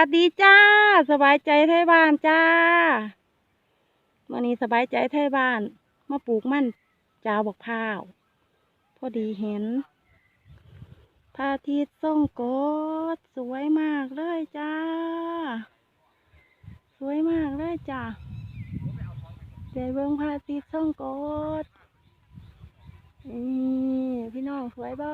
วัสดีจ้า สบายใจไทยบ้านจ้าวันนี้สบายใจไทยบ้าน มาปลูกมันจาวบักพร้าว พอดีเห็นพระอาทิตย์ส่องกดสวยมากเลยจ้า สวยมากเลยจ้าเดี๋ยวเบิ้งพระอาทิตย์ส่องกดนี่พี่น้องสวยบ่